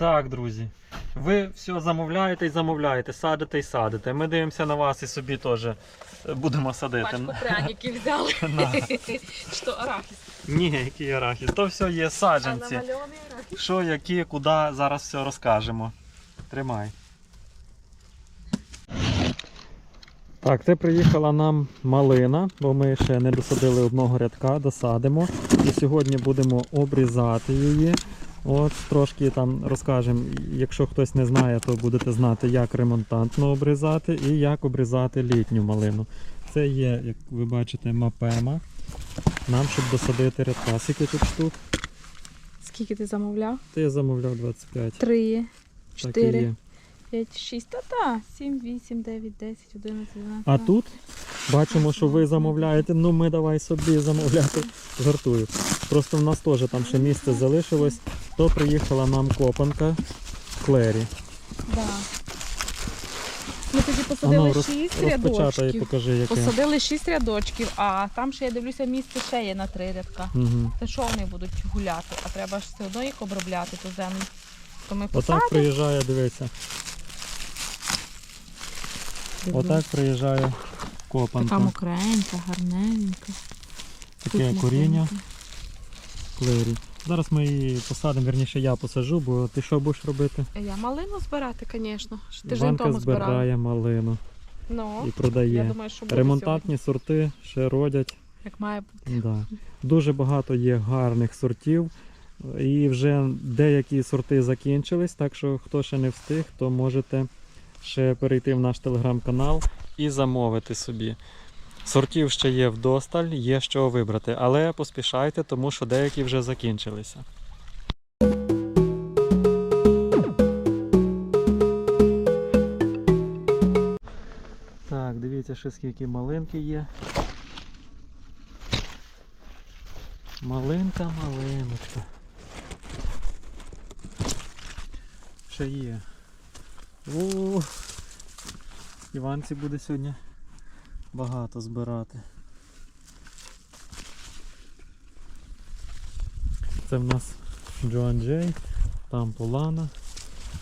Так, друзі. Ви все замовляєте і замовляєте, садите і садите. Ми дивимося на вас і собі теж е, будемо садити. Пачку пряників взяли. Що арахіс. Ні, який арахіс. То все є саджанці. Що, які, куди, зараз все розкажемо. Тримай. Так, це приїхала нам малина, бо ми ще не досадили одного рядка, досадимо. І сьогодні будемо обрізати її. От трошки там розкажемо, якщо хтось не знає, то будете знати, як ремонтантно обрізати і як обрізати літню малину. Це є, як ви бачите, мапема. Нам, щоб досадити рядка. Скільки тут штук? Скільки ти замовляв? Ти замовляв 25. Три, Так і чотири, є. п'ять, шість. Та та. Сім, вісім, дев'ять, десять, одинадцять, дванадцять. А тут бачимо, що ви замовляєте. Ну ми давай собі замовляти. Жартую. Просто в нас теж там ще місце залишилось. То приїхала нам копанка Клері. Да. Ми тоді посадили роз- шість розпечатай рядочків. покажи, яке. Посадили шість рядочків, а там ще я дивлюся, місце ще є на три рядка. Угу. Та що вони будуть гуляти? А треба ж все одно їх обробляти ту землю. То ми посадимо. Отак приїжджає, дивися. Отак приїжджає копанка. мокренька, гарненька. Таке коріння мокренька. Зараз ми її посадимо, верніше я посажу, бо ти що будеш робити? Я малину збирати, звісно. Тиждень Іванка тому збирала. збирає малину Ну, і я продає. думаю, що буде Ремонтантні сорти ще родять. як має бути. Да. Дуже багато є гарних сортів. І вже деякі сорти закінчились, так що хто ще не встиг, то можете ще перейти в наш телеграм-канал і замовити собі. Сортів ще є вдосталь, є що вибрати, але поспішайте, тому що деякі вже закінчилися. Так, дивіться, ще скільки малинки є. Малинка, малиночка. Ще є. О, Іванці буде сьогодні багато збирати. Це в нас Джоан Джей, там Полана,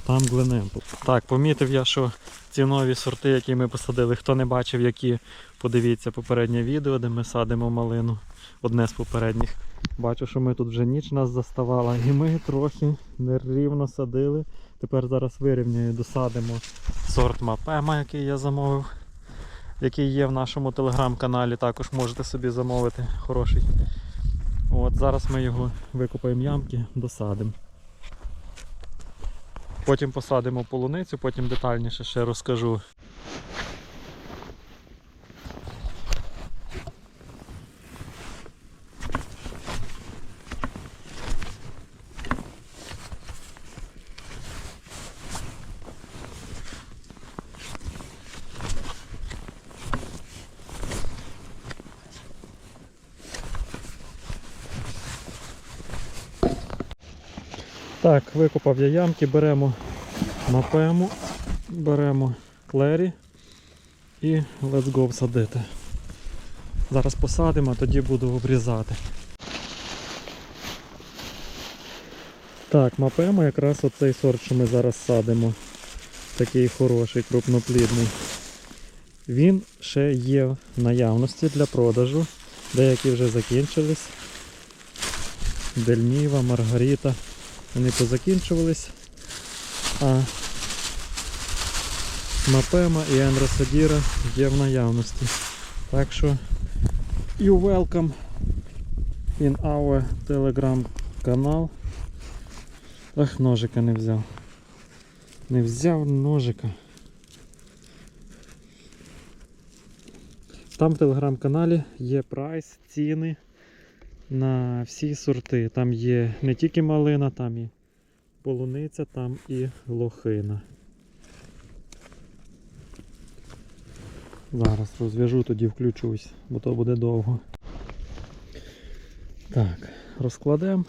там Гленемпл. Так, помітив я, що ці нові сорти, які ми посадили, хто не бачив, які, подивіться попереднє відео, де ми садимо малину. Одне з попередніх. Бачу, що ми тут вже ніч нас заставала, і ми трохи нерівно садили. Тепер зараз вирівняю, досадимо сорт Мапема, який я замовив, який є в нашому телеграм-каналі. Також можете собі замовити хороший. От Зараз ми його викопаємо ямки, досадимо. Потім посадимо полуницю, потім детальніше ще розкажу. Так, викопав я ямки, беремо мапему, беремо клері і let's go садити. Зараз посадимо, а тоді буду обрізати. Так, мапема якраз оцей сорт, що ми зараз садимо. Такий хороший, крупноплідний. Він ще є в наявності для продажу. Деякі вже закінчились. Дельніва, Маргарита. Вони позакінчувались. А Мапема і Енросадіра є в наявності. Так що you welcome in our telegram канал. Ах, ножика не взяв. Не взяв ножика. Там в телеграм-каналі є прайс, ціни на всі сорти. Там є не тільки малина, там і полуниця, там і лохина. Зараз розв'яжу, тоді включусь, бо то буде довго. Так, розкладемо,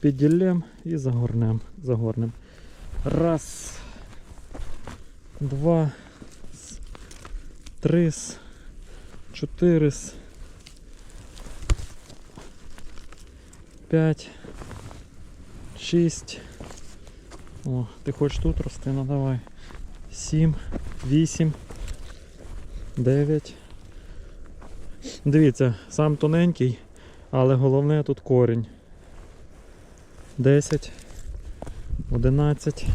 підділємо і загорнемо. загорнемо. Раз, два, три, чотири, с- п'ять, шість. О, ти хочеш тут рости, ну давай. 7, 8, 9. Дивіться, сам тоненький, але головне тут корінь. 10, 11,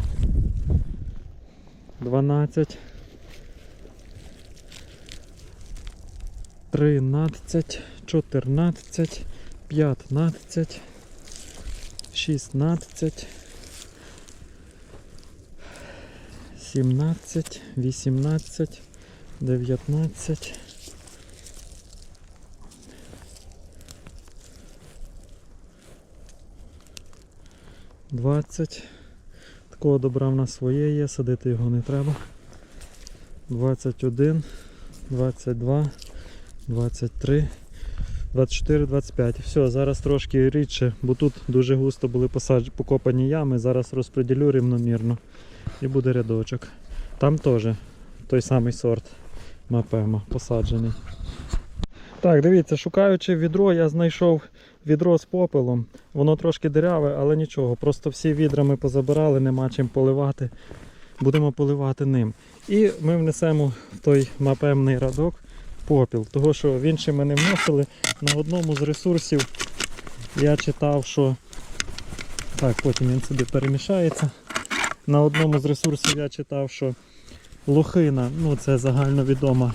12, 13, 14, 15, 16, 17, 18, 19. Двадцять. Такого добра в нас своє є, садити його не треба. 21, 22, 23, 24, 25. Все, зараз трошки рідше, бо тут дуже густо були посадж... покопані ями. Зараз розподілю рівномірно і буде рядочок. Там теж той самий сорт мапема посаджений. Так, дивіться, шукаючи відро, я знайшов відро з попелом. Воно трошки диряве, але нічого. Просто всі відра ми позабирали, нема чим поливати. Будемо поливати ним. І ми внесемо в той мапемний радок попіл. Того, що в інші ми не вносили. На одному з ресурсів я читав, що. Так, потім він сюди перемішається. На одному з ресурсів я читав, що лохина, ну це загальновідома.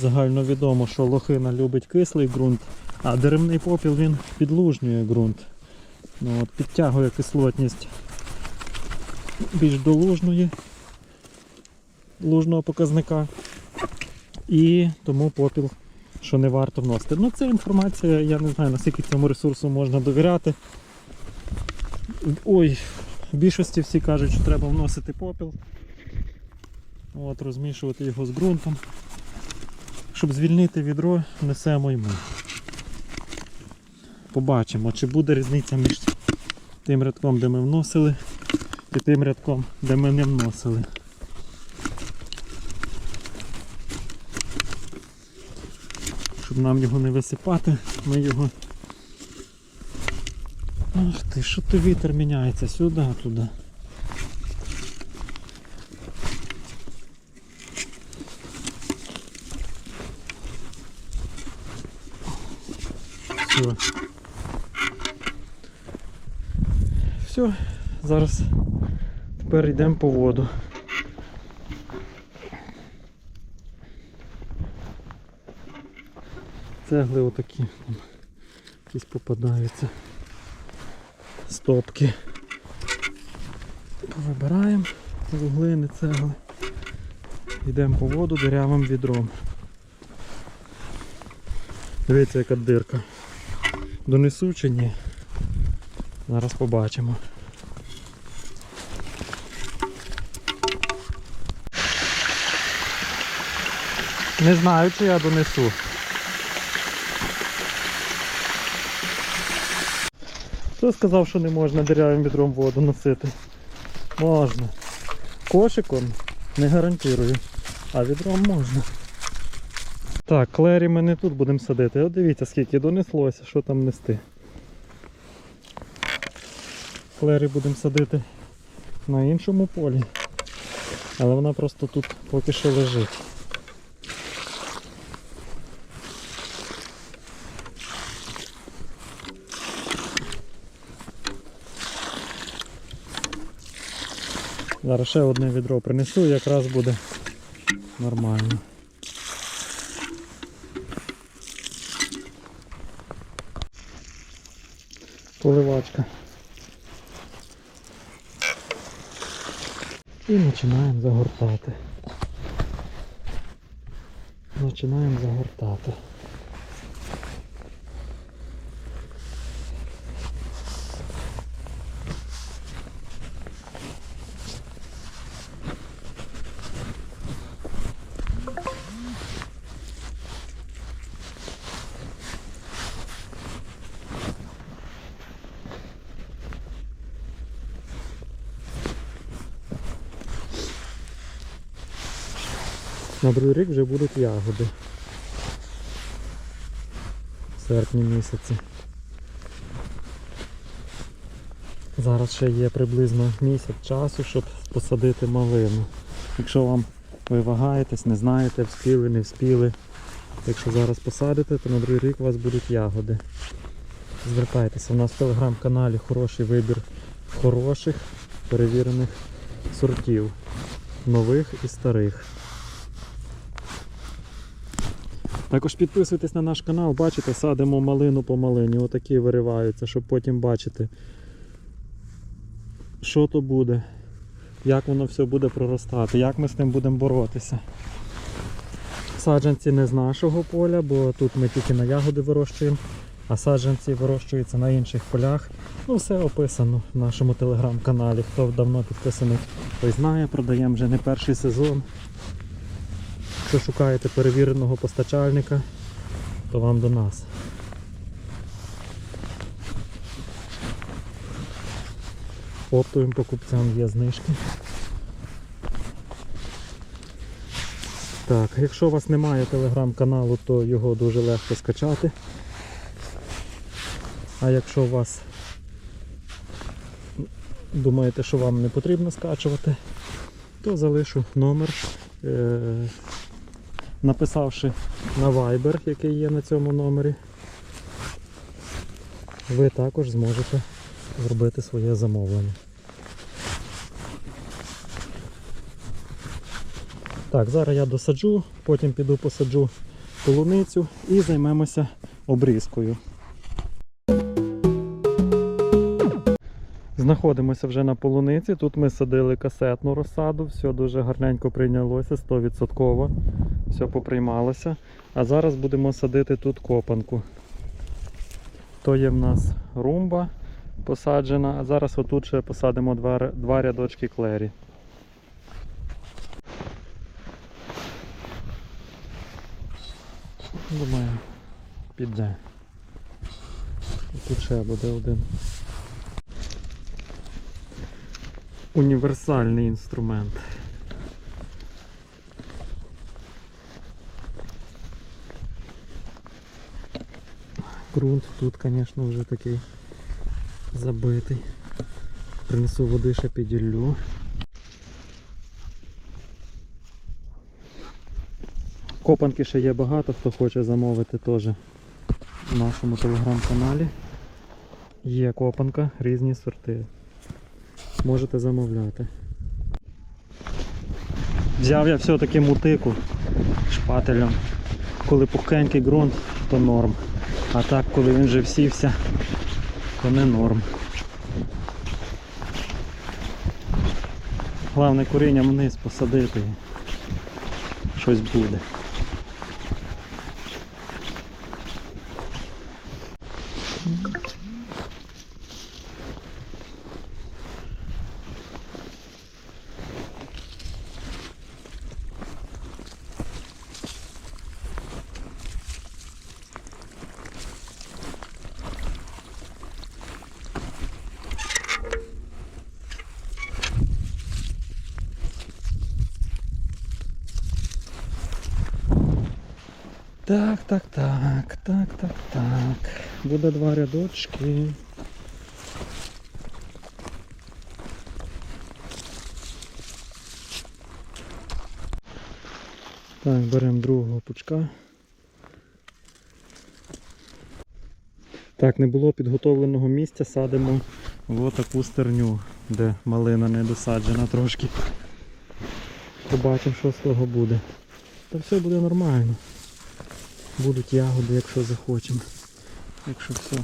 Загальновідомо, що лохина любить кислий ґрунт, а деревний попіл він підлужнює ґрунт. Ну, от, підтягує кислотність більш до лужної, лужного показника. І тому попіл, що не варто вносити. Ну це інформація, я не знаю наскільки цьому ресурсу можна довіряти. Ой, в більшості всі кажуть, що треба вносити попіл. От, розмішувати його з ґрунтом. Щоб звільнити відро, несемо й ми. Побачимо, чи буде різниця між тим рядком, де ми вносили, і тим рядком, де ми не вносили. Нам його не висипати, ми його. Ах ти, що то вітер міняється сюди, туди. Все. Все, зараз тепер йдемо по воду. Цегли отакі там якісь попадаються. Стопки. Повибираємо вуглини, цегли. Йдемо по воду дирявим відром. Дивіться, яка дирка. Донесу чи ні? Зараз побачимо. Не знаю, чи я донесу. Хто сказав, що не можна дерев'яним відром воду носити? Можна. Кошиком не гарантую, а відром можна. Так, клері ми не тут будемо садити. От дивіться, скільки донеслося, що там нести. Клері будемо садити на іншому полі. Але вона просто тут поки що лежить. Зараз ще одне відро принесу якраз буде нормально. Поливачка. І починаємо загортати. Починаємо загортати. На другий рік вже будуть ягоди. В серпні місяці. Зараз ще є приблизно місяць часу, щоб посадити малину. Якщо вам ви вагаєтесь, не знаєте, вспіли, не вспіли. Якщо зараз посадите, то на другий рік у вас будуть ягоди. Звертайтеся, у нас в телеграм-каналі хороший вибір хороших перевірених сортів, нових і старих. Також підписуйтесь на наш канал, бачите, садимо малину по малині, отакі вириваються, щоб потім бачити, що то буде, як воно все буде проростати, як ми з ним будемо боротися. Саджанці не з нашого поля, бо тут ми тільки на ягоди вирощуємо, а саджанці вирощуються на інших полях. Ну, все описано в нашому телеграм-каналі. Хто давно підписаний, той знає, продаємо вже не перший сезон. Якщо шукаєте перевіреного постачальника, то вам до нас. Оптовим покупцям є знижки. Так, якщо у вас немає телеграм-каналу, то його дуже легко скачати. А якщо у вас думаєте, що вам не потрібно скачувати, то залишу номер, е- написавши на Viber, який є на цьому номері, ви також зможете зробити своє замовлення. Так, зараз я досаджу, потім піду посаджу полуницю і займемося обрізкою. Знаходимося вже на полуниці. Тут ми садили касетну розсаду, все дуже гарненько прийнялося, 100%. Все поприймалося. А зараз будемо садити тут копанку. То є в нас румба посаджена, а зараз отут ще посадимо два, два рядочки клері. Думаю, піде. Тут ще буде один. Універсальний інструмент. Грунт тут, звісно, вже такий забитий. Принесу води ще піділлю. Копанки ще є багато, хто хоче замовити теж в нашому телеграм-каналі. Є копанка, різні сорти. Можете замовляти. Взяв я все-таки мутику шпателем. Коли пухкенький ґрунт, то норм. А так, коли він вже всівся, то не норм. Головне корінням вниз посадити щось буде. Так, так, так, так, так. Буде два рядочки. Так, беремо другого пучка. Так, не було підготовленого місця, садимо в таку стерню, де малина не досаджена трошки. Побачимо, що з того буде. Та все буде нормально. Будуть ягоди, якщо захочемо. Якщо все.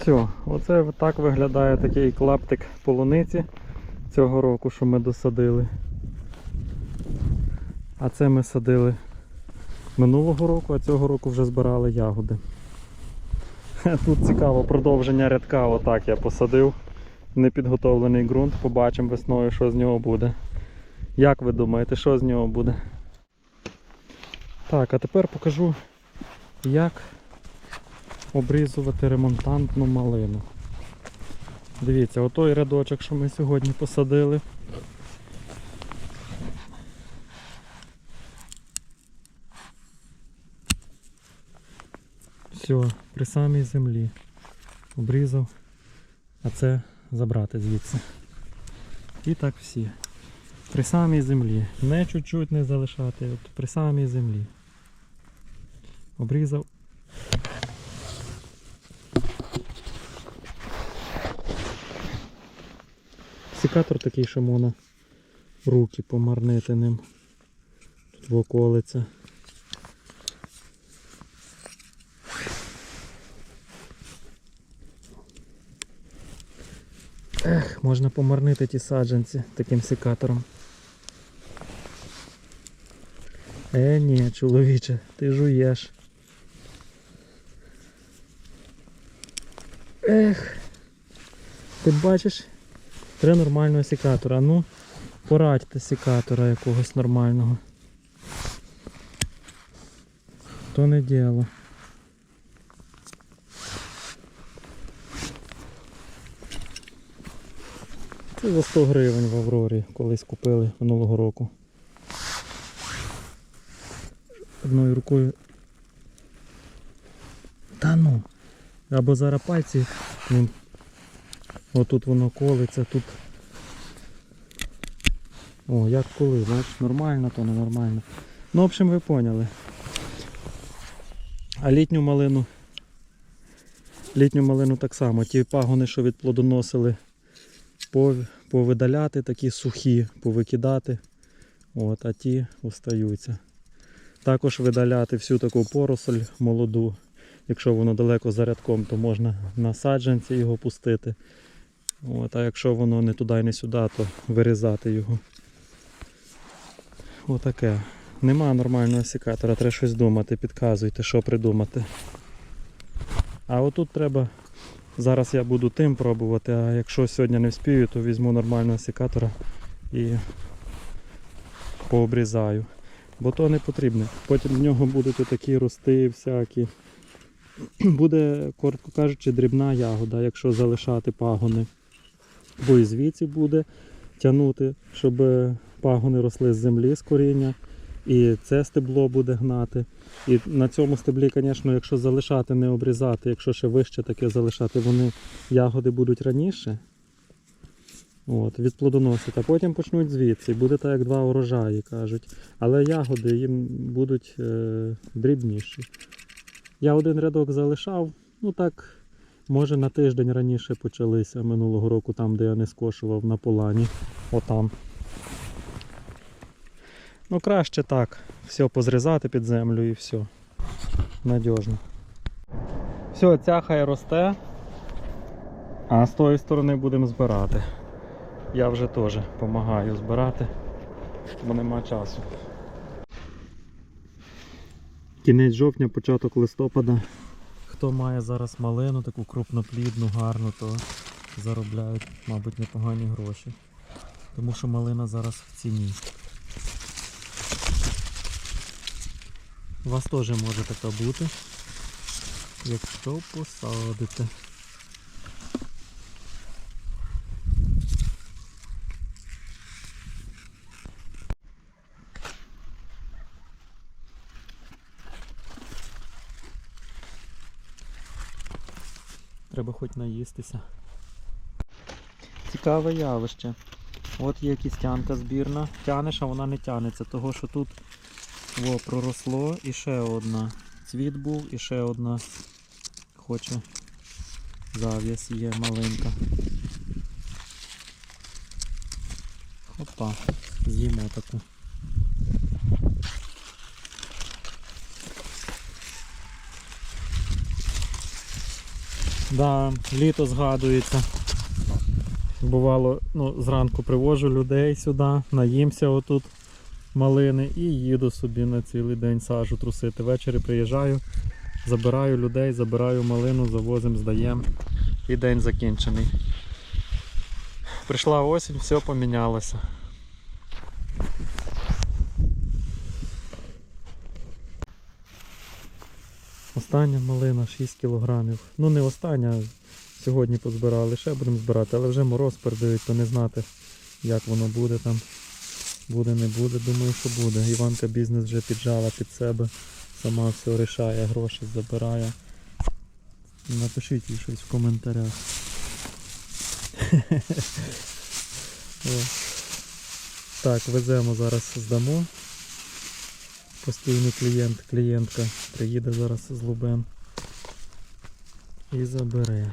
Все, оце так виглядає такий клаптик полуниці цього року, що ми досадили. А це ми садили минулого року, а цього року вже збирали ягоди. Тут цікаво продовження рядка, отак я посадив непідготовлений ґрунт, побачимо весною, що з нього буде. Як ви думаєте, що з нього буде? Так, а тепер покажу, як обрізувати ремонтантну малину. Дивіться, отой рядочок, що ми сьогодні посадили. Все, при самій землі обрізав, а це забрати звідси. І так всі. При самій землі. Не чуть-чуть не залишати, от при самій землі. Обрізав. Секатор такий, що можна руки помарнити ним. Тут в околиця. Ех, можна помарнити ті саджанці таким секатором. Е, ні, чоловіче, ти жуєш. Ех. Ти бачиш? Треба нормального секатора. Ну, порадьте секатора якогось нормального. То не діло. Це за 100 гривень в Аврорі колись купили минулого року. Одною рукою. Та ну. Або зараз пальці. Отут воно колиться, тут. О, як коли, бачиш, нормально, то ненормально. Ну, в общем, ви поняли. А літню малину. Літню малину так само. Ті пагони, що відплодоносили, пов- повидаляти, такі сухі, повикидати. От, а ті остаються. Також видаляти всю таку поросль молоду. Якщо воно далеко за рядком, то можна на саджанці його пустити. От, а якщо воно не туди і не сюди, то вирізати його. Отаке. Нема нормального секатора, треба щось думати, підказуйте, що придумати. А отут треба. Зараз я буду тим пробувати, а якщо сьогодні не вспію, то візьму нормального секатора і пообрізаю. Бо то не потрібно. Потім в нього будуть отакі рости всякі. Буде, коротко кажучи, дрібна ягода, якщо залишати пагони. Бо і звідси буде тягнути, щоб пагони росли з землі з коріння. І це стебло буде гнати. І на цьому стеблі, звісно, якщо залишати, не обрізати, якщо ще вище таке залишати, вони ягоди будуть раніше. От, відплодоносити, а потім почнуть звідси. Буде так, як два урожаї, кажуть. Але ягоди їм будуть е, дрібніші. Я один рядок залишав, ну так, може на тиждень раніше почалися минулого року, там, де я не скошував на полані. Отам. Ну краще так. Все позрізати під землю і все. Надіжно. Все, ця хай росте. А з тої сторони будемо збирати. Я вже теж допомагаю збирати, бо нема часу. Кінець жовтня, початок листопада. Хто має зараз малину, таку крупноплідну, гарну, то заробляють, мабуть, непогані гроші. Тому що малина зараз в ціні. У вас теж може така бути, якщо посадите. Треба хоч наїстися. Цікаве явище. От є кістянка збірна. Тянеш, а вона не тянеться, того що тут во, проросло і ще одна. Цвіт був і ще одна хоче зав'яз є маленька. Опа, з'їмо таку. Да, літо згадується. Бувало, ну, зранку привожу людей сюди, наїмся отут малини і їду собі на цілий день сажу трусити. Ввечері приїжджаю, забираю людей, забираю малину, завозимо, здаємо. І день закінчений. Прийшла осінь, все помінялося. Остання малина 6 кілограмів. Ну не остання, сьогодні позбирали, ще будемо збирати, але вже мороз передають, то не знати, як воно буде там. Буде, не буде, думаю, що буде. Іванка бізнес вже піджала під себе, сама все рішає, гроші забирає. Напишіть їй щось в коментарях. Так, веземо зараз здамо. Постійний клієнт, клієнтка приїде зараз з Лубен і забере.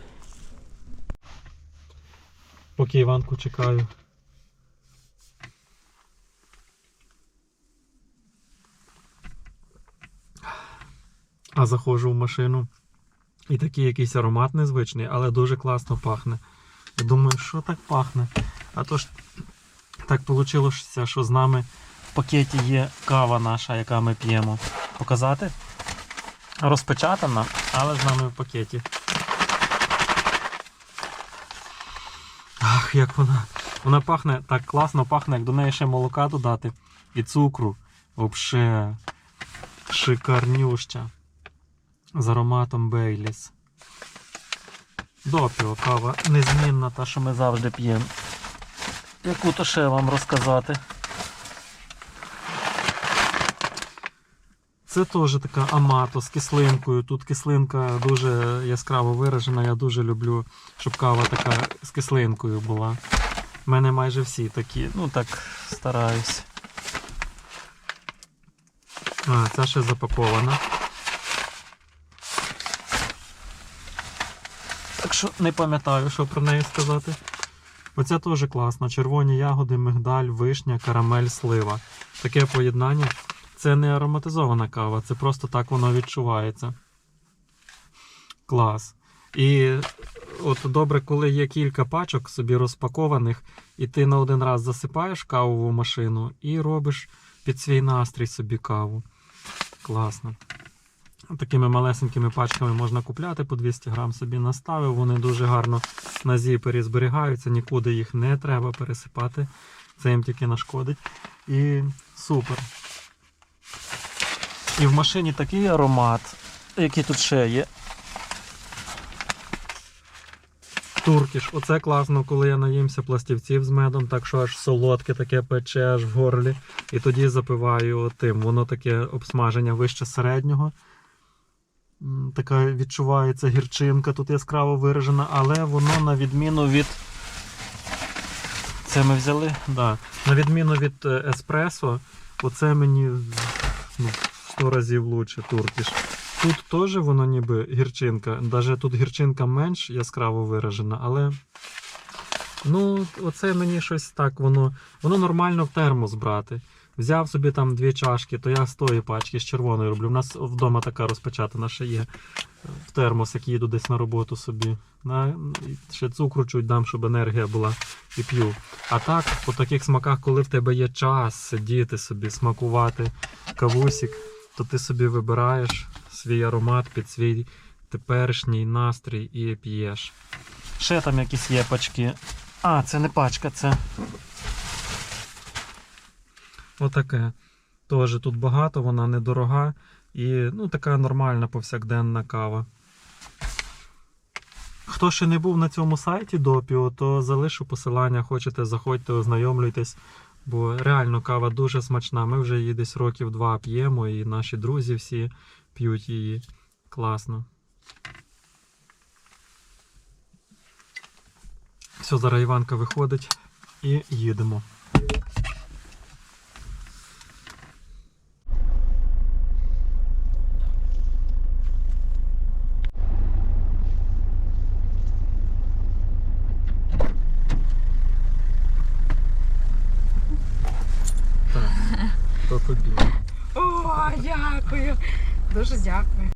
Поки Іванку чекаю. А заходжу в машину. І такий якийсь аромат незвичний, але дуже класно пахне. Я думаю, що так пахне? А то ж так вийшло, що з нами в пакеті є кава наша, яка ми п'ємо. Показати? Розпечатана, але з нами в пакеті. Ах, як вона. Вона пахне так класно пахне, як до неї ще молока додати і цукру. Вообще шикарнюща. З ароматом Бейліс. Допіо кава незмінна, та, що ми завжди п'ємо. Яку то ще вам розказати? Це теж така амато з кислинкою. Тут кислинка дуже яскраво виражена. Я дуже люблю, щоб кава така з кислинкою була. У мене майже всі такі. Ну так стараюсь. А, ця ще запакована. Не пам'ятаю, що про неї сказати. Оця теж класна. Червоні ягоди, мигдаль, вишня, карамель, слива. Таке поєднання. Це не ароматизована кава, це просто так воно відчувається. Клас. І от добре, коли є кілька пачок собі розпакованих, і ти на один раз засипаєш кавову машину і робиш під свій настрій собі каву. Класно. Такими малесенькими пачками можна купляти по 200 грам собі наставив. Вони дуже гарно на зіпері зберігаються, нікуди їх не треба пересипати. Це їм тільки нашкодить. І супер. І в машині такий аромат, який тут ще є. Туркіш. Оце класно, коли я наїмся пластівців з медом, так що аж солодке таке пече аж в горлі. І тоді запиваю тим. Воно таке обсмаження вище середнього. Така відчувається гірчинка, тут яскраво виражена, але воно на відміну від. Це ми взяли? Да. На відміну від е, еспресо, оце мені ну, 100 разів лучше туркіш. Тут теж воно ніби гірчинка. Навіть тут гірчинка менш яскраво виражена, але. Ну, оце мені щось так, воно воно нормально в термос брати. Взяв собі там дві чашки, то я з тої пачки з червоною роблю. У нас вдома така розпечатана ще є в термос, як їду десь на роботу собі. На, ще цукру чуть дам, щоб енергія була і п'ю. А так, по таких смаках, коли в тебе є час сидіти собі, смакувати кавусік, то ти собі вибираєш свій аромат під свій теперішній настрій і п'єш. Ще там якісь є пачки. А, це не пачка, це. Отаке. Теж тут багато, вона недорога і ну, така нормальна повсякденна кава. Хто ще не був на цьому сайті Допіо, то залишу посилання, хочете, заходьте, ознайомлюйтесь. Бо реально кава дуже смачна. Ми вже її десь років два п'ємо, і наші друзі всі п'ють її. Класно. Все, зараз Іванка виходить і їдемо.